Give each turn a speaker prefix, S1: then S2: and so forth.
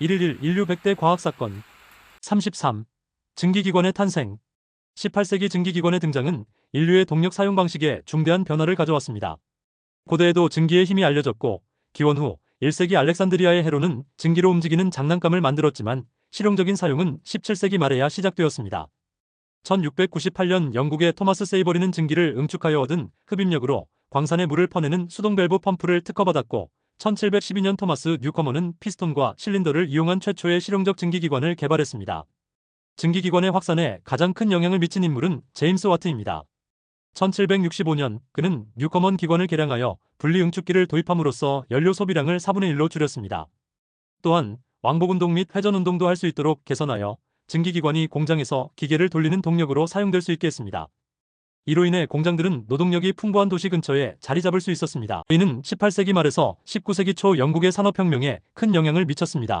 S1: 111 인류 100대 과학사건 33. 증기기관의 탄생 18세기 증기기관의 등장은 인류의 동력 사용 방식에 중대한 변화를 가져왔습니다. 고대에도 증기의 힘이 알려졌고 기원 후 1세기 알렉산드리아의 헤로는 증기로 움직이는 장난감을 만들었지만 실용적인 사용은 17세기 말에야 시작되었습니다. 1698년 영국의 토마스 세이버리는 증기를 응축하여 얻은 흡입력으로 광산에 물을 퍼내는 수동 밸브 펌프를 특허받았고 1712년 토마스 뉴커머는 피스톤과 실린더를 이용한 최초의 실용적 증기기관을 개발했습니다. 증기기관의 확산에 가장 큰 영향을 미친 인물은 제임스 와트입니다. 1765년 그는 뉴커먼 기관을 개량하여 분리응축기를 도입함으로써 연료 소비량을 4분의 1로 줄였습니다. 또한 왕복운동 및 회전운동도 할 수 있도록 개선하여 증기기관이 공장에서 기계를 돌리는 동력으로 사용될 수 있게 했습니다. 이로 인해 공장들은 노동력이 풍부한 도시 근처에 자리 잡을 수 있었습니다. 이는 18세기 말에서 19세기 초 영국의 산업혁명에 큰 영향을 미쳤습니다.